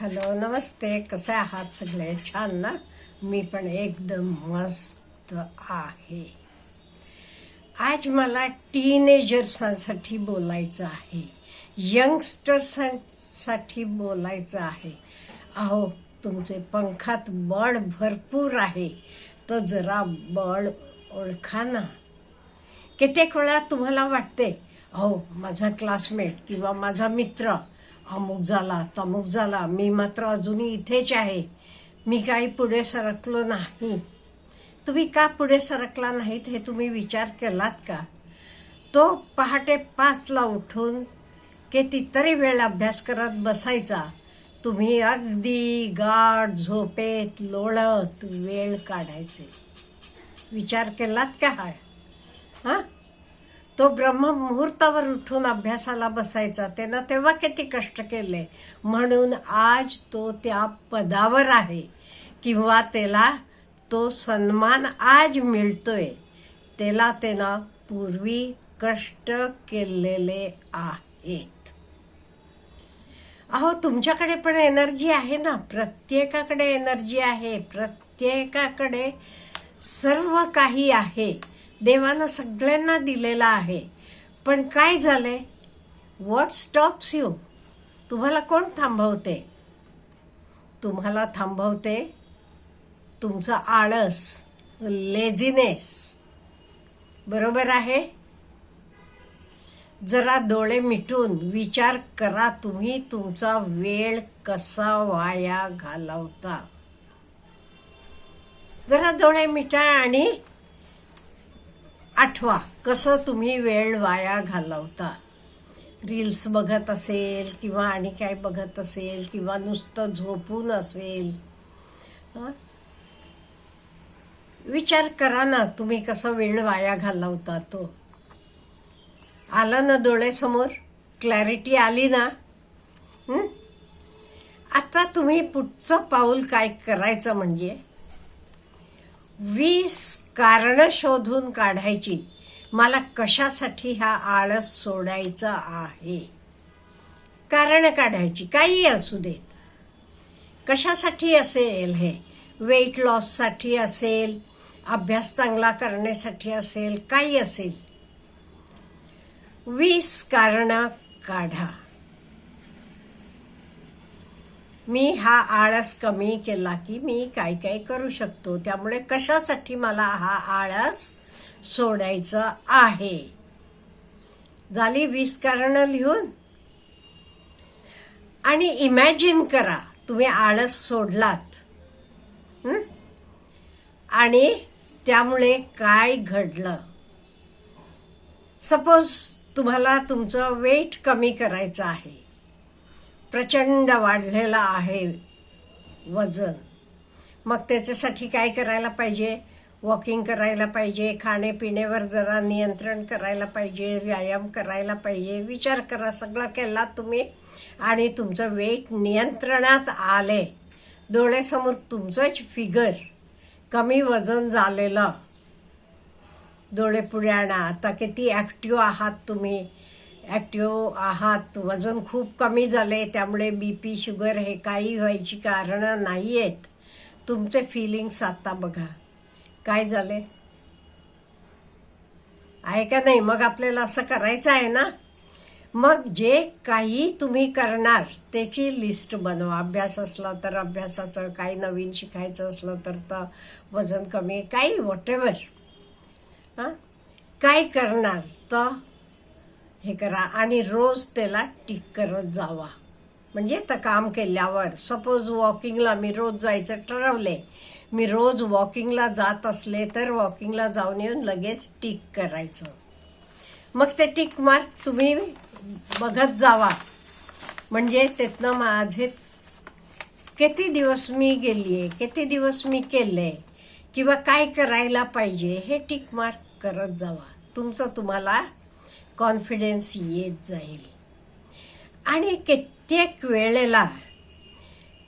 Hello नमस्ते. कसे आहात सगळे? छान ना? मी पण एकदम मस्त आहे. आज मला टीनेजर्सांसाठी बोलायचं आहे. यंगस्टर्सांसाठी बोलायचं आहे. अहो तुमचे पंखात बळ भरपूर आहे. तर जरा बळ ओळखा ना. कित्येक वेळा तुम्हाला वाटते अहो माझा क्लासमेट किंवा माझा मित्र अमुक झाला तमुक झाला. मी मात्र अजूनही इथेच आहे. मी काही पुढे सरकलो नाही. तुम्ही का पुढे सरकला नाहीत हे तुम्ही विचार केलात का? तो पहाटे पाचला उठून कितीतरी वेळ अभ्यास करत बसायचा. तुम्ही अगदी गाढ झोपेत लोळत वेळ काढायचे. विचार केलात का हा? हां? तो ब्रह्ममुहूर्तावर उठून अभ्यासाला बसायचा. त्यानं तेव्हा किती कष्ट केले? म्हणून आज तो त्या पदावर आहे. किंवा त्याला तो सन्मान आज मिळतोय. त्याला त्यानं पूर्वी कष्ट केलेले आहेत. अहो तुमच्याकडे पण एनर्जी आहे ना? प्रत्येकाकडे एनर्जी आहे. प्रत्येकाकडे सर्व काही आहे. देवानं सगळ्यांना दिलेलं आहे. पण काय झालंय? व्हॉट स्टॉप्स यू तुम्हाला कोण थांबवते? तुम्हाला थांबवते तुमचं आळस लेझिनेस बरोबर आहे? जरा डोळे मिटून विचार करा तुम्ही तुमचा वेळ कसा वाया घालवता. जरा डोळे मिटा आणि आठवा कसं तुम्ही वेळ वाया घालवता? रील्स बघत असेल किंवा आणि काय बघत असेल किंवा नुसतं झोपून असेल विचार करा ना तुम्ही कसं वेळ वाया घालवता तो. आला ना डोळ्यासमोर? क्लॅरिटी आली ना? आता तुम्ही पुढचं पाऊल काय करायचं म्हणजे? वीस कारणं शोधून काढायची. मला कशासाठी हा आळस सोडायचा आहे? कारण काढायची. काही असू देत. कशासाठी असेल हे? वेट लॉससाठी असेल? अभ्यास चांगला करण्यासाठी असेल? काही असेल. वीस कारणं काढा. मी हा आळस कमी केला की मी काय काय करू शकतो. त्यामुळे कशासाठी मला हा आळस सोडायचं आहे? झाली वीस कारण लिहून? आणि इमॅजिन करा तुम्ही आळस सोडलात. आणि त्यामुळे काय घडलं? सपोज तुम्हाला तुमचं वेट कमी करायचं आहे. प्रचंड वाढलेलं आहे वजन. मग त्याच्यासाठी काय करायला पाहिजे? वॉकिंग करायला पाहिजे खाण्यापिण्यावर जरा नियंत्रण करायला पाहिजे व्यायाम करायला पाहिजे विचार करा सगळं केला तुम्ही आणि तुमचं वेट नियंत्रणात आले. डोळ्यासमोर तुमचंच फिगर कमी वजन झालेलं. डोळे पुढे आणा. आता किती ॲक्टिव्ह आहात तुम्ही? ॲक्टिव्ह आहात वजन खूप कमी झाले त्यामुळे बी पी शुगर हे काही व्हायची कारणं नाही आहेत तुमचे फिलिंग्स आता बघा. काय झाले आहे का नाही? मग आपल्याला असं करायचं आहे ना? मग जे काही तुम्ही करणार त्याची लिस्ट बनवा. अभ्यास असला तर अभ्यासाचं काही नवीन शिकायचं असलं तर तर वजन कमी काही वॉटेवर हां? काय करणार? तर हे करा आणि रोज त्याला टिक करत जावा. म्हणजे तर काम केल्यावर सपोज वॉकिंगला मी रोज जायचं ठरवले मी रोज वॉकिंगला जात असले तर वॉकिंगला जाऊन येऊन लगेच टिक करायचं. मग ते टिक मार्क तुम्ही बघत जावा. म्हणजे त्यातनं माझे किती दिवस मी गेली आहे किती दिवस मी केले किंवा काय करायला पाहिजे हे टिक मार्क करत जावा. तुमचं तुम्हाला कॉन्फिडन्स येत जाईल. आणि कित्येक वेळेला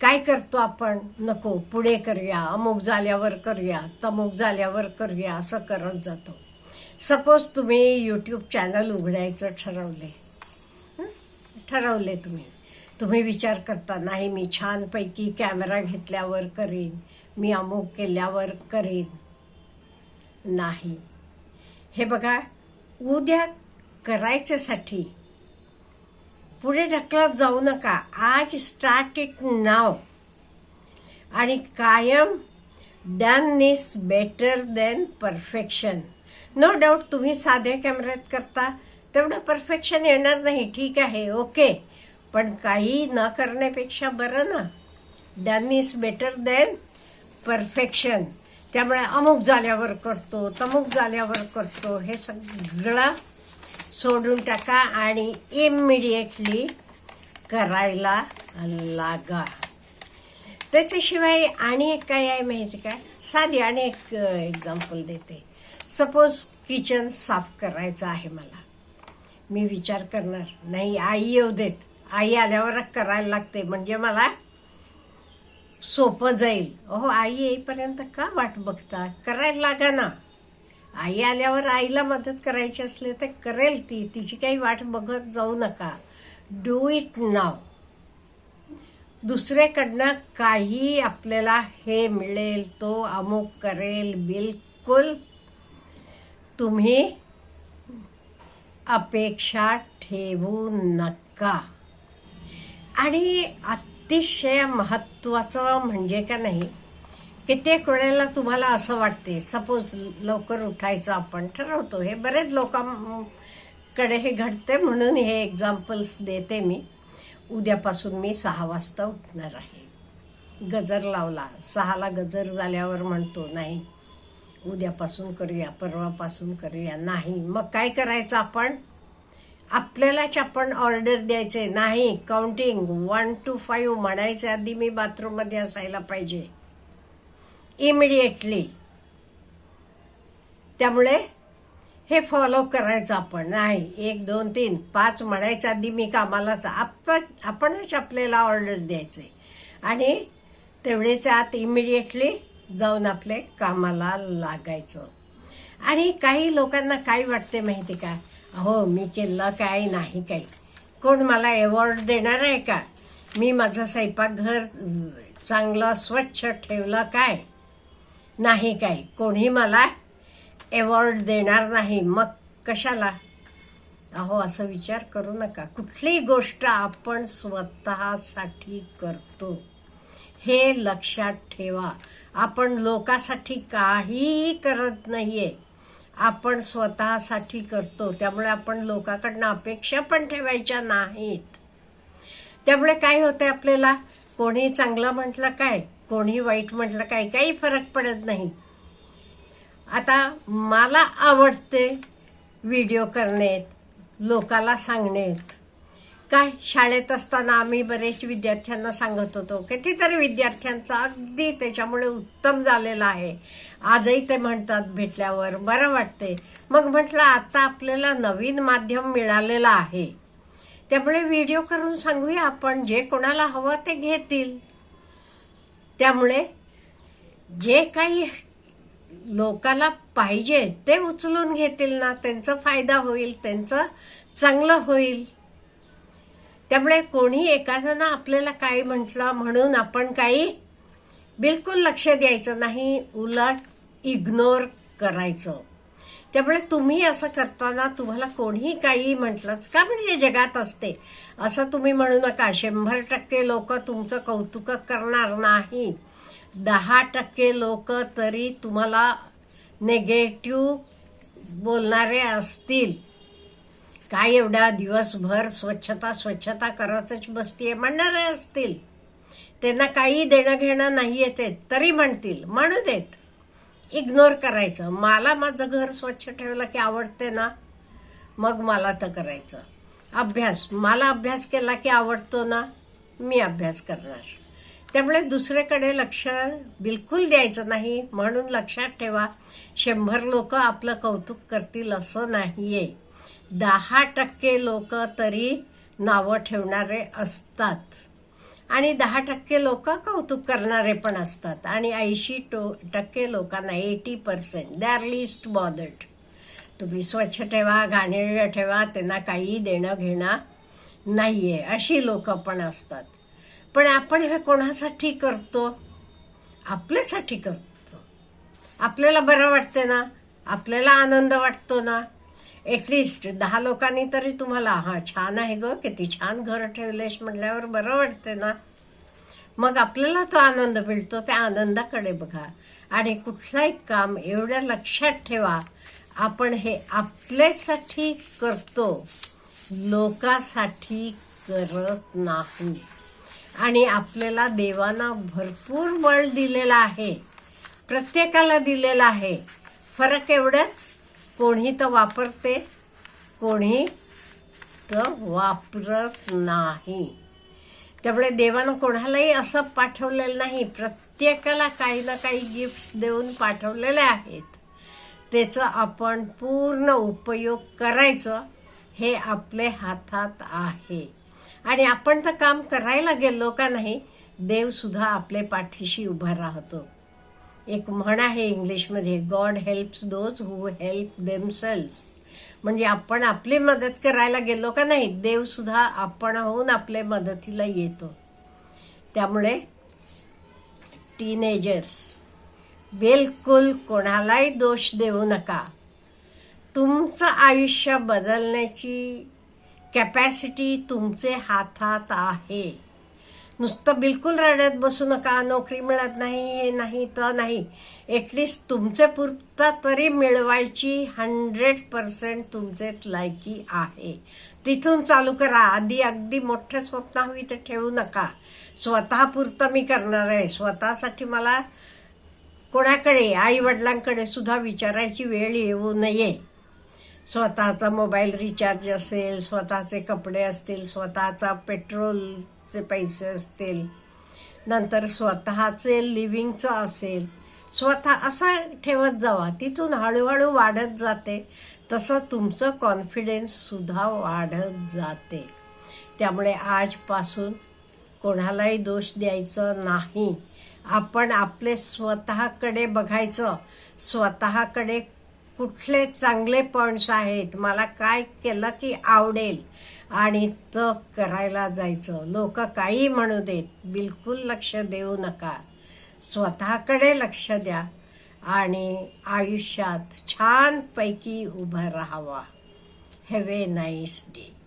काय करतो आपण? नको पुढे करूया अमुक झाल्यावर करूया तमुक झाल्यावर करूया असं करत जातो. सपोज तुम्ही यूट्यूब चॅनल उघडायचं ठरवले ठरवले तुम्ही. तुम्ही विचार करता नाही मी छानपैकी कॅमेरा घेतल्यावर करीन मी अमुक केल्यावर करीन. नाही. हे बघा उद्या करायच्यासाठी. पुढे ढकलत जाऊ नका. आज स्टार्ट इट नाव आणि कायम done is better than perfection no doubt तुम्ही साध्या कॅमेऱ्यात करता तेवढं परफेक्शन येणार नाही. ठीक आहे ओके पण काही न करण्यापेक्षा बरं ना. Done is better than perfection त्यामुळे अमुक झाल्यावर करतो तमुक झाल्यावर करतो हे सगळं सोडून टाका आणि इमिडिएटली करायला लागा. त्याच्याशिवाय आणि एक काय आहे माहिती का? साधी आणि एक एक्झाम्पल देते. सपोज किचन साफ करायचं आहे मला. मी विचार करणार नाही आई येऊ देत. आई आल्यावर करायला लागते. म्हणजे मला सोपं जाईल. अहो आई येईपर्यंत का वाट बघता? करायला लागा ना. आई आल्यावर आईला मदत करायची असली तर करेल ती. तिची काही वाट बघत जाऊ नका. डू इट नाव दुसऱ्याकडनं काही आपल्याला हे मिळेल तो अमुक करेल. बिलकुल तुम्ही अपेक्षा ठेवू नका. आणि अतिशय महत्त्वाचं म्हणजे का नाही कित्येक वेळेला तुम्हाला असं वाटते सपोज लवकर उठायचं आपण ठरवतो. हे बरेच लोकांकडे हे घडते म्हणून हे एक्झाम्पल्स देते मी. उद्यापासून मी सहा वाजता उठणार आहे. गजर लावला. सहाला गजर झाल्यावर म्हणतो नाही उद्यापासून करूया परवापासून करूया. नाही. मग काय करायचं आपण? आपल्यालाच आपण ऑर्डर द्यायचे. नाही काउंटिंग वन टू फाईव्ह म्हणायचे आधी मी बाथरूममध्ये असायला पाहिजे. इमिडिएटली. त्यामुळे हे फॉलो करायचं आपण. नाही एक दोन तीन पाच म्हणायच्या आधी मी कामालाच आपण आपणच आपल्याला ऑर्डर द्यायचे. आणि तेवढेच्या आत इमिडिएटली जाऊन आपले कामाला लागायचं. आणि काही लोकांना काय वाटते माहिती का? हो मी केलं काय? नाही काही. कोण मला अवॉर्ड देणार आहे का? मी माझं स्वयंपाकघर चांगलं स्वच्छ ठेवलं काय? नाही काय? कोणी मला अवॉर्ड देणार नाही. मग कशाला? अहो असं विचार करू नका. कुठलीही गोष्ट आपण स्वतःसाठी करतो हे लक्षात ठेवा. आपण लोकासाठी काहीही करत नाही आहे आपण स्वतःसाठी करतो. त्यामुळे आपण लोकांकडनं अपेक्षा पण ठेवायच्या नाहीत. त्यामुळे काय होतं आपल्याला? कोणी चांगलं म्हटलं काय? कोणी वाईट म्हटलं काय काही फरक पडत नाही. आता मला आवडते व्हिडिओ करण्यात लोकाला सांगण्यात. काय शाळेत असताना आम्ही बरेच विद्यार्थ्यांना सांगत होतो कितीतरी विद्यार्थ्यांचा अगदी त्याच्यामुळे उत्तम झालेला आहे. आजही ते म्हणतात भेटल्यावर बरं वाटते. मग म्हटलं आता आपल्याला नवीन माध्यम मिळालेलं आहे. त्यामुळे व्हिडिओ करून सांगूया आपण जे कोणाला हवं ते घेतील. त्यामुळे जे काही लोकाला पाहिजे ते उचलून घेतील ना त्यांचा फायदा होईल त्यांचं चांगलं होईल. त्यामुळे कोणी एखाद्यानं आपल्याला काय म्हटलं म्हणून आपण काही बिलकुल लक्ष द्यायचं नाही उलट इग्नोर करायचं. त्यामुळे तुम्ही असं करताना तुम्हाला कोणीही काही म्हटलं का म्हणजे जगात असते? असं तुम्ही म्हणू नका. शंभर टक्के लोक तुमचं कौतुक करणार नाही. दहा टक्के लोक तरी तुम्हाला नेगेटिव्ह बोलणारे असतील. काय एवढा दिवसभर स्वच्छता स्वच्छता करतच बसतीये? म्हणणारे असतील. त्यांना काही देणं घेणं नाही येते तरी म्हणतील. म्हणू देत. इग्नोर करायचं. मला माझं घर स्वच्छ ठेवलं की आवडते ना? मग मला तर करायचं. अभ्यास. मला अभ्यास केला की आवडतो ना? मी अभ्यास करणार. त्यामुळे दुसऱ्याकडे लक्ष बिलकुल द्यायचं नाही. म्हणून लक्षात ठेवा शंभर लोक आपलं कौतुक करतील असं नाही आहे दहा टक्के लोक तरी नावं ठेवणारे असतात. आणि दहा टक्के लोक कौतुक करणारे पण असतात. आणि ऐंशी टो टक्के लोकांना eighty percent they are least bothered तुम्ही स्वच्छ ठेवा घाणेरडं ठेवा त्यांना काही देणं घेणं नाही आहे अशी लोक पण असतात. पण आपण हे कोणासाठी करतो? आपल्यासाठी करतो. आपल्याला बरं वाटते ना? आपल्याला आनंद वाटतो ना? ॲटलिस्ट दहा लोकांनी तरी तुम्हाला हां छान आहे गं किती छान घर ठेवलेस म्हटल्यावर बरं वाटते ना. मग आपल्याला तो आनंद मिळतो त्या आनंदाकडे बघा. आणि कुठलाही काम एवढ्या लक्षात ठेवा आपण हे आपल्यासाठी करतो लोकासाठी करत नाही. आणि आपल्याला देवाना भरपूर बळ दिलेलं आहे प्रत्येकाला दिलेलं आहे. फरक एवढ्याच कोणी तर वापरते कोणी तर वापरत नाही. त्यामुळे देवानं कोणालाही असं पाठवलेलं नाही. प्रत्येकाला काही ना काही गिफ्ट्स देऊन पाठवलेले आहेत. त्याचा आपण पूर्ण उपयोग करायचं हे आपले हातात आहे. आणि आपण तर काम करायला गेलो का नाही देवसुद्धा आपले पाठीशी उभा राहतो. एक म्हण आहे इंग्लिशमध्ये God helps those who help themselves म्हणजे आपण आपली मदत करायला गेलो का नाही देवसुद्धा आपण होऊन आपल्या मदतीला येतो. त्यामुळे टीनेजर्स बिलकुल कोणालाही दोष देऊ नका. तुमचं आयुष्य बदलण्याची कॅपॅसिटी तुमचे हातात आहे. नुसतं बिलकुल रडत बसू नका नोकरी मिळत नाही हे नाही तर नाही. एटलिस्ट तुमचे पुरता तरी मिळवायची हंड्रेड पर्सेंट तुमचेच लायकी आहे. तिथून चालू करा. आधी अगदी मोठं स्वप्न हवी तर ठेवू नका. स्वतःपुरतं मी करणार आहे. स्वतःसाठी मला कोणाकडे आईवडिलांकडे सुद्धा विचारायची वेळ येऊ नये. स्वतःचा मोबाईल रिचार्ज असेल स्वतःचे कपडे असतील स्वतःचा पेट्रोल चे पैसे असतील नंतर स्वतःचे लिव्हिंगचं असेल स्वतः असं ठेवत जावा. तिथून हळूहळू वाढत जाते. तसं तुमचं कॉन्फिडन्ससुद्धा वाढत जाते. त्यामुळे आजपासून कोणालाही दोष द्यायचं नाही. आपण आपले स्वतःकडे बघायचं. स्वतःकडे कुठले चांगले पॉईंट्स आहेत? मला काय केलं की आवडेल? आणि तप करायला जायचं. लोक काही म्हणू देत बिलकुल लक्ष देऊ नका. स्वतःकडे लक्ष द्या आणि आयुष्यात छानपैकी उभं राहावा. Have a nice day